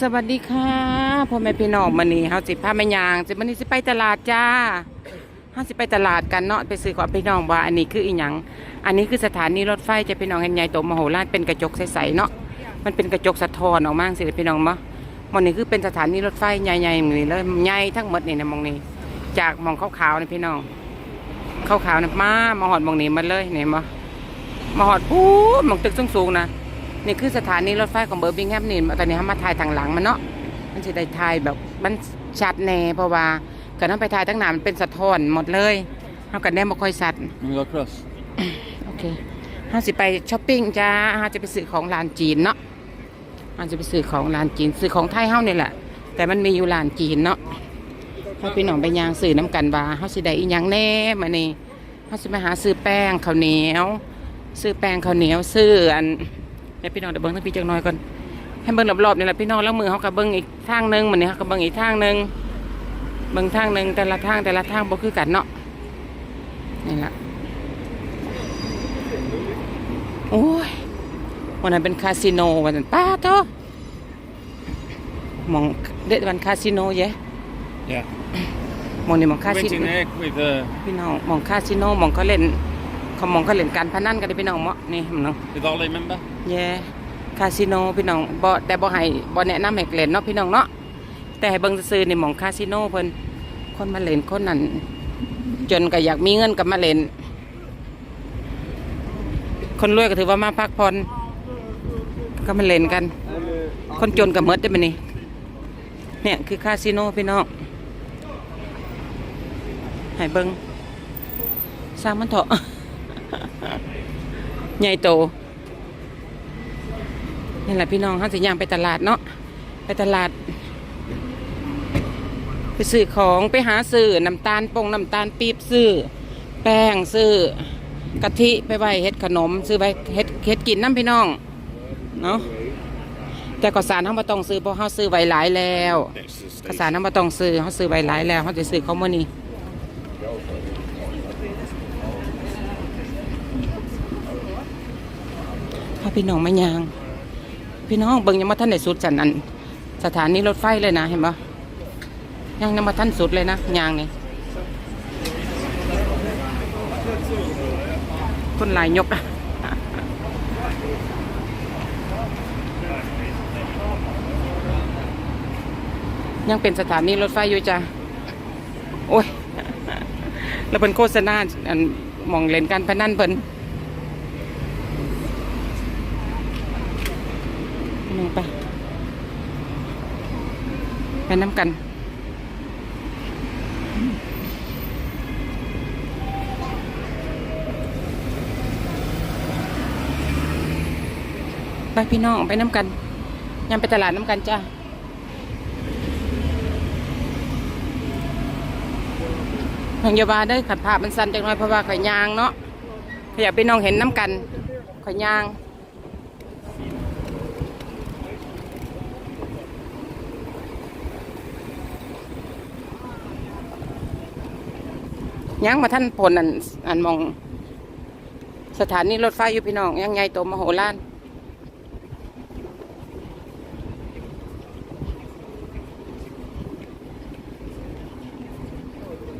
สวัสดีค่ะพ่อแม่พี่น้องมื้อนี้เฮาสิพาแม่ยางสิมื้อนี้สิไปตลาดจ้าเฮาสิไปตลาดกันเนาะไปซื้อของพี่น้องว่า อันนี้คืออีหยังอันนี้คือสถานีรถไฟจะพี่น้องเห็นใหญ่โตมโหฬารเป็นกระจกใสๆเนาะมันเป็นกระจกสะท้อนออกมาสิพี่น้องบ่มันนี่คือเป็นสถานีรถไฟใหญ่ๆนี่เลยใหญ่ทั้งหมดนี่นะมองนี้จากมองขาวๆนี่พี่น้องขาวๆนี่มามาหอดมองนี้มาเลยนี่บ่มาหอดปู๊มองตึกสูงๆนะ นี่คือสถานีรถไฟของเบอร์บิงแฮมนี่ตอนนี้เขามาถ่ายทางหลังมันเนาะมันจะได้ถ่ายแบบมันชัดแน่เพราะว่าการนั้นไปถ่ายตั้งนานมันเป็นสะท้อนหมดเลยเขากันแน่บ่ค่อยชัด We go across. โอเคเขาสิไปช้อปปิ้งจ้าเขาจะไปซื้อของร้านจีนเนาะเขาจะไปซื้อของร้านจีนซื้อของไทยเฮานี่แหละ แต่มันมีอยู่ร้านจีนเนาะเขาพี่น้องไปยางซื้อน้ำกันว่าเขาสิได้อีหยังแน่มานี่เขาสิไปหาซื้อแป้งข้าวเหนียว ซื้อแป้งข้าวเหนียวซื้ออัน เดี๋ยวพี่น้องเดี๋ยวเบิ้งทั้งพี่จักหน่อยก่อนให้เบิ้งรอบๆนี่แหละพี่น้องแล้วมือเขากับเบิ้งอีกทางหนึงมันนี่เขากับเบิ้งอีกทางหนึงเบิ้งทางหนึงแต่ละทางแต่ละทางบ่คือกันเนาะนี่ละโอ้ยวันนั้นเป็นคาสิโนวันนั้นป้าโตมองเด็ดวันคาสิโนเย Yeah. มองนี่มองคา Went สิ in โน there with uh, พี่น้องมองคาสิโนมองเขาเล่นเขามองเขาเล่นการพนันกันเลยพี่น้องเมาะนี่พี่น้อง with Ollie, remember? เย่คาสิโนพี่น้องบ่แต่บ่ให้บ่แนะนำให้เล่นเนาะพี่น้องเนาะแต่ให้เบิ่งซื่อๆนี่องคาสิโนเพิ่นคนมาเล่นคนนั้นจนก็อยากมีเงินกับมาเล่นคนรวยก็ถือว่ามาพักผ่อนก็มาเล่นกัน คนจนกับเมดได้ไหมนี่เนี่ยคือคาสิโนพี่น้องให้เบิงสร้างมันเถอะใหญ่โต นี่แหละพี่น้องเขาสิย่างไปตลาดเนาะไปตลาด ไปซื้อของไปหาซื้อน้ำตาลปงน้ำตาลปี๊บซื้อ แป้งซื้อกะทิไปไว้เฮ็ดขนม ซื้อไปเฮ็ดเฮ็ดกินน้ำพี่น้องเนาะแต่ข้าวสารเขาบ่ต้องซื้อเพราะเขาซื้อไว้หลายแล้ว Next to the ข้าวสารเขาบ่ต้องซื้อเขาซื้อไว้หลายแล้วเขาจะซื้อเขาเมื่อนี้พาพี่น้องมายาง พี่น้องเบิ่งยังมาท่านในสุดสันอันสถานีรถไฟเลยนะเห็นปะยังยังมาท่านสุดเลยนะยางนี่คนหลายยกอะยังเป็นสถานีรถไฟอยู่จ้ะโอ้ย แล้วเป็นโฆษณาอันมองเล่นการพนันเพิ่นลงไป ไปน้ำกัน ไปพี่น้องไปน้ำกันยังไปตลาดน้ำกันจ้าพยาบาลได้ขัดภาพมันสั้นจังน้อยเพราะว่าข่อยยางเนาะขอยอยากพี่น้องเห็นน้ำกันข่อยยาง ยางมาท่านผลอันอันมอง สถานีรถไฟอยู่พี่น้อง ยังไงโตมโหฬาร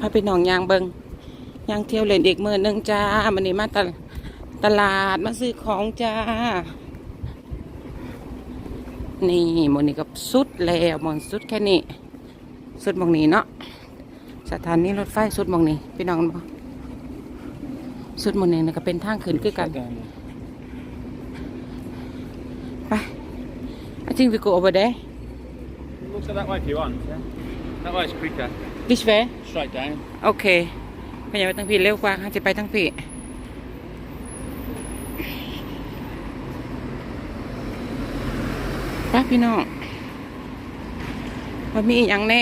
พาพี่น้องยางเบิงยางเที่ยวเล่นอีกมือนึงจ้ามันนี้มาตลตลาดมาซื้อของจ้า นี่มดนี้ก็สุดแล้วหมดสุดแค่นี้ สุดมองนี้เนาะ สถานีรถไฟสุดหมองนี้พี่น้องบ่สุดหมองนี้นะก็เป็นทางขึ้นคือกัน down there. ไป I think we go over there Looks like that way if you want. Yeah. That way's quicker. this way Straight down. โอเคพยายามไปทางพี่เร็วกว่าค่ะจะไปทางพี่ไปพี่น้องว่ามีอหย่างแน่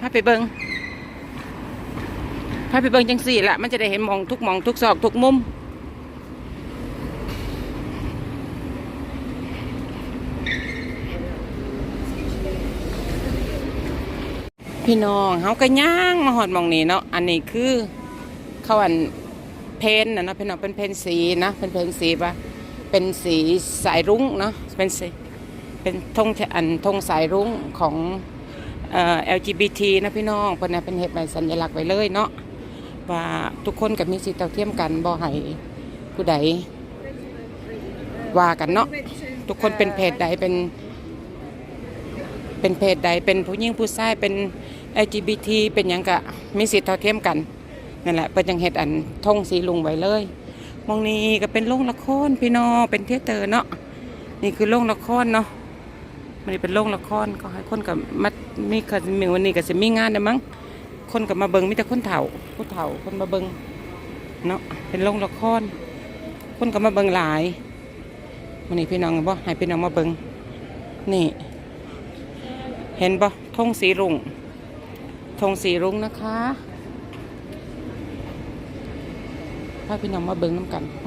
พาไปเบิง พาไปเบิงจังสี่ละมันจะได้เห็นมองทุกมองทุกซอกทุกมุมพี่น้องเขาก็ย่างมาหอดมองนี้เนาะอันนี้คือเขาอันเพนนะเนาะพี่น้องเป็นเพนสีนะเป็นเพนสีปะเป็นสีสายรุ้งเนาะเป็นสีเป็นธงอันธงสายรุ้งของเอ่อ LGBT นะพี่น้องเพิ่นน่ะเป็นเฮ็ดใบสัญลักษณ์ไว้เลยเนาะ ว่าทุกคนก็มีสิทธิ์เท่าเทียมกันบ่ให้ผู้ใดว่ากันเนาะทุกคนเป็นเพศใดเป็น เป็นเพศใดเป็นผู้หญิงผู้ชายเป็น LGBT เป็นหยังกะมีสิทธิ์เท่าเทียมกันนั่นแหละเป็นจังเฮ็ดอันธงสีลุงไว้เลยมองนี้ก็เป็นโรงละครพี่น้องเป็นเทเตอร์เนาะนี่คือโรงละครเนาะมันเป็นโรงละครก็ให้คนกับมามีก็มีวันนี้ก็สิมีงานได้มั้ง คนก็มาเบิงมีแต่คนเฒ่าผู้เฒ่าคนมาเบิงเนาะเป็นโรงละครคนก็มาเบิงหลายมันนี้พี่น้องบ่ให้พี่น้องมาเบิงนี่ เห็นปะธงสีรุ้งธงสีรุ้งนะคะพาพี่น้องมาเบิงน้ำกันไป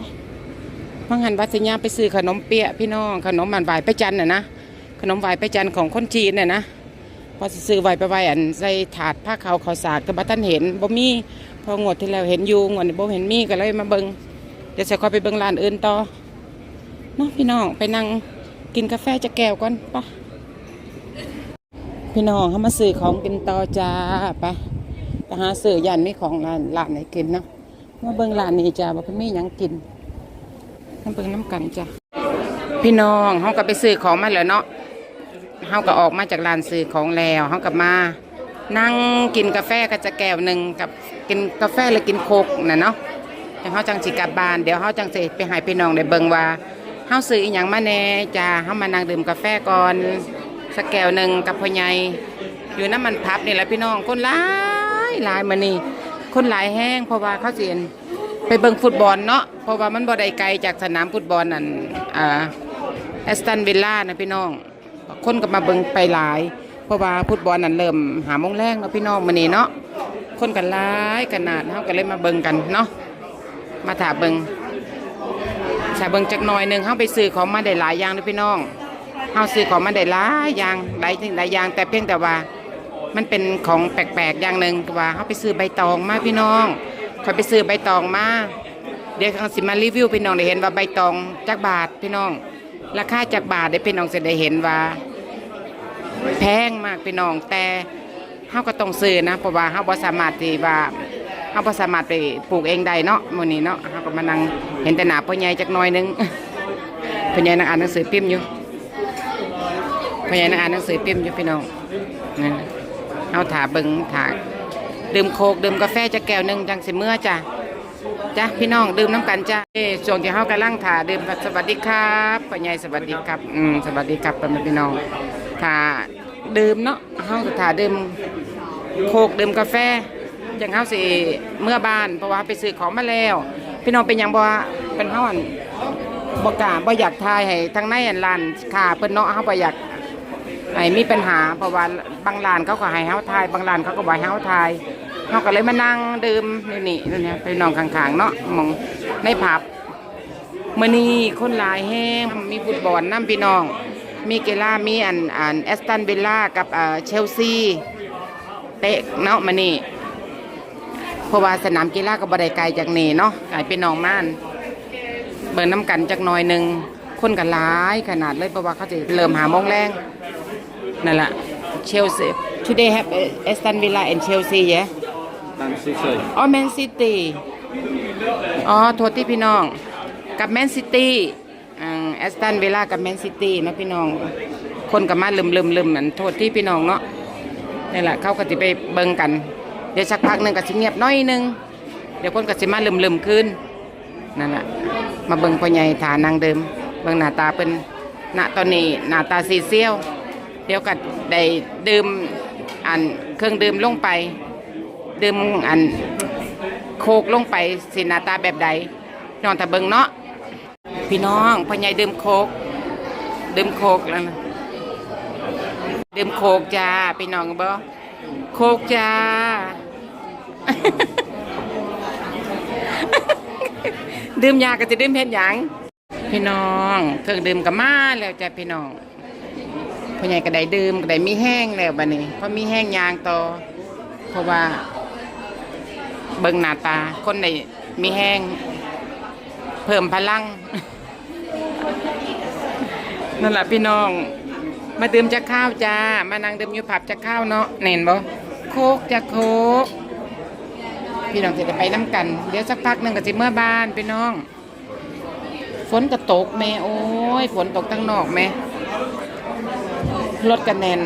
มังหันวัดสัญญาไปซื้อขนมเปี๊ยะพี่น้องขนมมันไหวไปจันน่ะนะขนมหวไปจันของคนจีนน่ะนะ พอสิซื้อไหวไปไหวอันใส่ถาดผ้าขาวขาวสากแต่บัท่านเห็นบ่มีพองวดที่แล้วเห็นอยู่งวดนี้บ่เห็นมีก็เลยมาเบิงเดี๋ยวจะคอยไปเบิงร้านอื่นต่อเนาะพี่น้องไปนั่งกินกาแฟจะแก้วก่อนปะพี่น้องเขามาซื้อของกินต่อจ้าไปไปหาซื้อยันไมีของร้านร้านไหนกินเนาะมาเบิงร้านนี้จ้าว่าเพิ่นมีหยังกินมาเบิงน้ำกันจ้าพี่น้องเขาก็ไปซื้อของมาแล้วเนาะ เขาก็ออกมาจากร้านซื้อของแล้วเขาก็มา นั่งกินกาแฟก็จะแก้วหนึ่งกับกินกาแฟหรือกินโคกน่ะเนาะแต่เขาจังสิกลับบ้านเดี๋ยวเขาจังสิไปหายพี่น้องได้เบิ่งว่าเขาซื้ออหยังมาแน่จ้าเขามานั่งดื่มกาแฟก่อนสักแก้วหนึ่งกับพ่อใหญ่อยู่น้ำมันพับนี่แหละพี่น้องคนหลายหลายมานี่คนหลายแห้งเพราะว่าเขาเสียนไปเบิ่งฟุตบอลเนาะเพราะว่ามันบ่ได้ไกลจากสนามฟุตบอลนั่นอ่าแอสตันวิลล่านะพี่น้อง คนก็มาเบิ่งไปหลาย เพราะว่าฟุตบอลนั่นเริ่มหาโมงแรงเนาะพี่น้องมานี่เนาะคนกันหลายขนาดเฮาก็เลยมาเบิ่งกันเนาะมาถาเบิ่งถ้าเบิ่งจักหน่อยหนึงเฮาไปซื้อของมาได้หลายอย่างเด้อพี่น้องเฮาซื้อของมาได้หลายอย่างหลายสิ่งหลายอย่างแต่เพียงแต่ว่ามันเป็นของแปลกๆอย่างหนึ่งว่าเฮาไปซื้อใบตองมาพี่น้องคอยไปซื้อใบตองมา เดี๋ยวเขาสิมารีวิวพี่น้องได้เห็นว่าใบตองจักบาทพี่น้อง ราคาจักบาทได้พี่น้องจะได้เห็นว่า แพงมากพี่น้องแต่เฮาก็ต้องซื้อนะเพราะว่าเฮาบ่สามารถที่ว่าเฮาบ่สามารถไปปลูกเองได้เนาะมื้อนี้เนาะเฮาก็มานั่งเห็นแต่หน้าพ่อใหญ่จักหน่อยนึงพ่อใหญ่นั่งอ่านหนังสือพิมพ์อยู่พยายามอ่านหนังสือพิมพ์อยู่พี่น้องนะเอาถาเบิงถาดื่มโคกดื่มกาแฟจะแก้วนึงจังสิเมื่อจ้ะ จ้ะพี่น้องดื่มน้ำกันจ้ะเอ้ช่วงที่เฮากำลังถาดื่มสวัสดีครับพ่อใหญ่สวัสดีครับอืมสวัสดีครับพ่อแม่พี่น้องถาดื่มเนาะเฮาก็ถาดื่มโคกดื่มกาแฟจังเฮาสิเมื่อบ้านเพราะว่าไปซื้อของมาแล้ว พี่น้องเป็นหยังบ่ว่าเป็นเฮาอันบ่กล้าบ่อยากทายให้ทั้งในอันร้านค้าเพิ่นเนาะเฮาบ่อยากไอ้มีปัญหาเพราะว่าบางร้านเขาก็ให้เฮาทาย บางร้านเขาก็บ่ให้เฮาทาย เฮาก็เลยมานั่งดื่มนี่นี่นี่เนี่ยไปนอนข้างๆเนาะมองในผับมื้อนี้คนหลายแห้งมีฟุตบอลนํพี่น้อง มีเกล่ามีอันอันแอสตันวิลล่ากับเออเชลซีเตะเนาะมือนี้เพราะว่าสนามกีฬาก็บ่ได้ไกลจากนี่เนาะไกลพี่น้องม่าน เบิ่งน้ำกันจักน่อยหนึ่งคนกันหลายขนาดเลยเพราะว่าเขาจะเริ่มหาโมงแรงนั่นแหละเชลซี today have Aston Villa and Chelsea yeah Man City. อ๋อแมนซิตี้อ๋อโทษที่พี่น้อง กับแมนซิตี้แอสตันเวลากับแมนซิตี้นะพี่น้อง คนกับมาลืมลืมลืมเหมือนโทษที่พี่น้องเนาะนี่แหละเขาก็จะไปเบิ่งกัน เดี๋ยวสักพักหนึ่งก็สิเงียบน้อยหนึง เดี๋ยวคนก็สิมาลืมลืมขึ้นนั่นแหละมาเบิ่งพ่อใหญ่ฐานนางเดิม เบิ่งหน้าตาเป็นณตอนนี้หน้าตาสีเซียว เดี๋ยวก็ได้ดื่มอันเครื่องดื่มลงไป ดื่มอันโคกลงไปสินาตาแบบใดนอนถ้าเบิงเนาะพี่น้องพ่อใหญ่ดื่มโคก ดื่มโคกแล้วนะดื่มโคกจ้าพี่น้องบ่โคกจ้าดื่มยาก็จะดื่มเพ็ดหยังพี่น้องเครื่องดื่มก็มาแล้วจ้ะพี่น้องพ่อใหญ่ก็ได้ดื่มก็ได้มีแห้งแล้วบัดนี้เพราะมีแห้งยางต่อเพราะว่า เบิ่งหน้าตา คนในมีแห้ง เพิ่มพลัง นั่นแหละพี่น้อง มาดื่มจากข้าวจ้า มานั่งดื่มอยู่ผับจากข้าวเนาะเน่นบ่โคกจากโคกพี่น้องจะไปน้ำกัน เดี๋ยวสักพักหนึ่งก็จะเมื่อบ้านพี่น้อง ฝนก็ตกแม่โอ้ย ฝนตกทั้งนอกแม่รถกันแน่น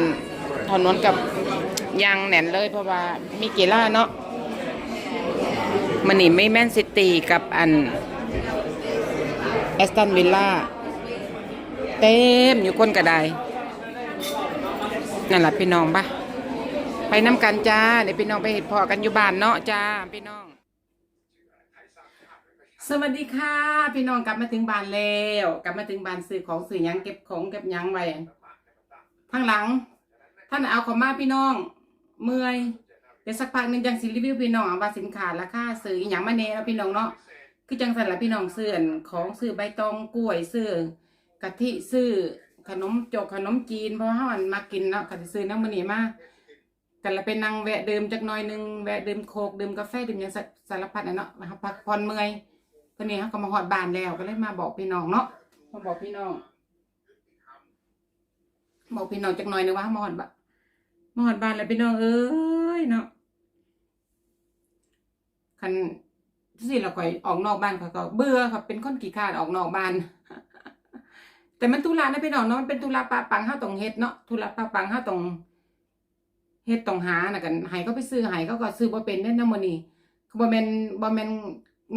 ถนนกับยางแน่นเลยเพราะว่ามีกีฬาเนาะ มันนี่ไม่แมนซิตี้กับอันแอสตันวิลล่าเต็มอยู่คนกระไดนั่นแหละพี่น้องปะไปน้ำกันจ้าเดี๋ยวพี่น้องไปเห็ดพอกันอยู่บ้านเนาะจ้าพี่น้อง สวัสดีค่ะ พี่น้องกลับมาถึงบ้านแล้วกลับมาถึงบ้านซื้อของซื้อยังเก็บของเก็บยังไว้ทางหลัง ท่านเอาของมาพี่น้อง เมื่อย เดี๋ยวสักพักหนึงจังสิรีวิวพี่น้องว่าสินค้าราคาซื้ออหยังมาแน่แล้วพี่น้องเนาะคือจังสันละพี่น้องซื้อนของซื้อใบตองกล้วยซื้อกะทิซื้อขนมจกขนมจีนเพราะว่าเฮาอันมากินเนาะก็สิซื้อน้ำมันนี่มากันละเป็นนางแวะดื่มจักหน่อยหนึงแวะดื่มโคกดื่มกาแฟดื่มหยังสสารพัดน่ะเนาะมาพักผ่อนเมื่อยตอนนี้เขาก็มาหอดบ้านแล้วก็เลยมาบอกพี่น้องเนาะมาบอกพี่น้องบอกพี่น้องจักหน่อยนึงว่ามาหอดบ้านมาหอดบ้านแล้วพี่น้องเอ้ยเนาะ คันสิเราก่อยออกนอกบ้านก็เบื่อค่ะเป็นคนขี้ขาดออกนอกบ้าน แต่มันตุลานะพี่น้องเนาะมันเป็นตุลาปาปังเฮาต้องเฮ็ดเนาะตุลาปาปังเฮาต้องเฮ็ดต้องหาน่ะกันให้เขาไปซื้อให้เขาก็ซื้อบ่เป็นเด้นำมื้อนี้บ่แม่นบ่แม่น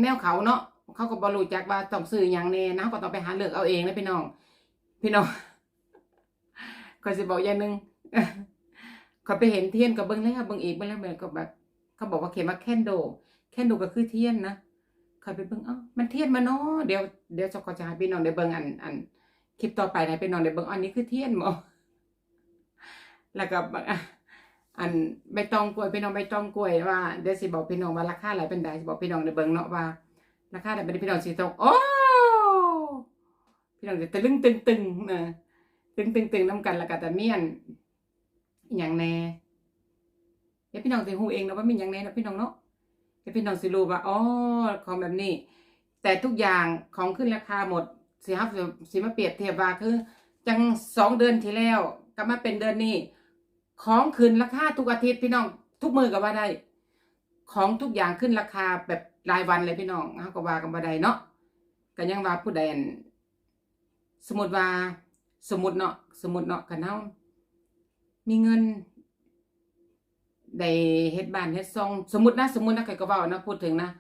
แนวเขาเนาะเขาก็บรู้จักว่าต้องซื้ออย่างแน่นะเขาก็ต้องไปหาเลือกเอาเองนะพี่น้อง พี่น้องก็สิบอกอย่างหนึ่งเขาไปเห็นเทียนกับเบิ้งแล้วเบิ้งอีกเบิ้งแล้วเบิ้งก็แบบเขาบอกว่าเขียนว่าแคนโด คนโดก็คือเทียนนะเขาไปเบิ้งเอ้ามันเทียนมาเนาะเดี๋ยวเดี๋ยวจะขอจะให้พี่น้องได้เบิ้งอันอันคลิปต่อไปนะพี่น้องได้เบิ้งอันนี้คือเทียนหมอแล้วก็บอันใบตองกล้วยพี่น้องใบตองกล้วยว่าเดี๋ยวสิบอกพี่น้องว่าราคาอะไรเป็นใดสิบอกพี่น้องได้เบิ้งเนาะว่าราคาแต่เป็นพี่น้องสีทองโอ้พี่น้องจะตะลึงตึงตึงนะตึงตึงตึงน้ำกันแล้วก็แต่เมียนอย่างแน่เดี๋ยวพี่น้องสิหูเองเนาะว่ามีอย่างแน่นะพี่น้องเนาะ เดี๋ยวพี่น้องสิรู้ว่าอ๋อของแบบนี้ แต่ทุกอย่างของขึ้นราคาหมดสิครับสิมาเปรียบเทียบว่าคือ จังสองเดือนที่แล้วก็มาเป็นเดือนนี้ ของขึ้นราคาทุกอาทิตย์พี่น้องทุกมือก็ว่าได้ ของทุกอย่างขึ้นราคาแบบรายวันเลยพี่น้องเขาก็ว่ากันบ่ได้เนาะก็ยังว่าผู้ใดนสมมติว่าสมมติเนาะสมมติเนาะคันเฮามีเงิน ได้เฮ็ดบ้านเฮ็ดซอง สมมตินะสมมตินะใครก็เว้านะพูดถึงนะ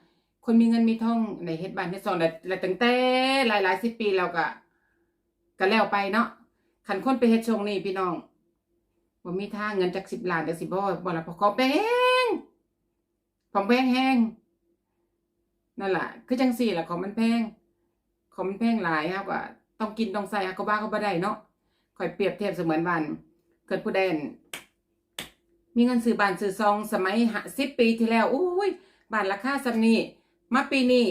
คนมีเงินมีทองในเฮ็ดบ้านเฮ็ดซองแต่แต่ตั้งแต่หลายๆสิบปีแล้วก็ก็แล้วไปเนาะคันคนไปเฮ็ดชงนี้พี่น้องบ่มีทางเงินจากสิบล้านจากสิบ่บ่ละเพราะเขาแพงของแพงแห้งนั่นแหละคือจังสี่แหละของมันแพงของมันแพงหลายครับก็ต้องกินต้องใส่ก็บ้าก็บ่ได้เนาะคอยเปรียบเทียบเสมือนบ้านเกิดผู้ใดน มีเงินซื้อบ้านซื้อซองสมัยสิบปีที่แล้วอุ้ยบ้านราคาสำนี้มาปีนี้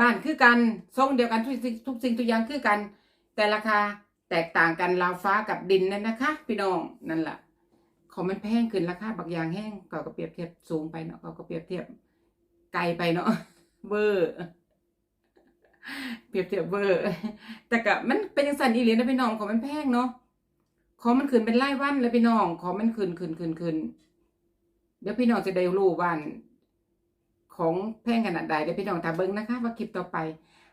บ้านคือกันทรงเดียวกันทุกสิ่งทุกสิ่งทุกอย่างคือกัน แต่ราคาแตกต่างกันราวฟ้ากับดินนั่นนะคะ พี่น้องนั่นแหละของมันแพงขึ้นราคาบักอย่างแห้งก็ก็เปรียบเทียบสูงไปเนาะก็ก็เปรียบเทียบไกลไปเนาะเวอร์เปรียบเทียบเวอร์แต่ก็มันเป็นยังสันอีหลียนะพี่น้องของมันแพงเนาะ ของมันขึ้นเป็นรายวันแล้วพี่น้องของมันขึ้นขึ้นขึ้นขึ้นเดี๋ยวพี่น้องจะได้รู้ว่าของแพงขนาดใดเดี๋ยวพี่น้องตาเบิ้งนะคะ ว่าคลิปต่อไป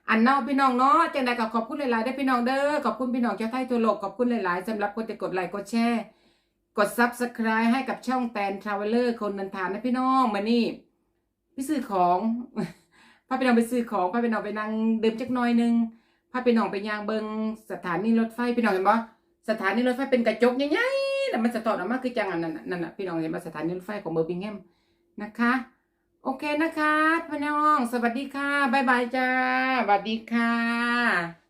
อันเนาะพี่น้องเนาะจังใดก็ขอบคุณหลายๆได้พี่น้องเด้อขอบคุณพี่น้องเจ้าไทยทั่วโลกขอบคุณหลายๆสำหรับคนที่กดไลค์กดแชร์กด subscribe ให้กับช่องแตนทราเวลเลอร์คนนันทานนะพี่น้องมานี่พี่ซื้อของพาพี่น้องไปซื้อของพาพี่น้องไปนั่งดื่มจักน่อยหนึงพาพี่น้องไปย่างเบิงสถานีรถไฟพี่น้องเห็นปะ สถานีรถไฟเป็นกระจกใหญ่ๆแต่มันสะท้อนออกมาคือจังอันนั้นน่ะนั่นน่ะพี่น้องเห็นมาสถานีรถไฟของเบอร์บิงแฮมนะคะ โอเคนะคะพี่น้อง สวัสดีค่ะ บ๊ายบายจ้าสวัสดีค่ะ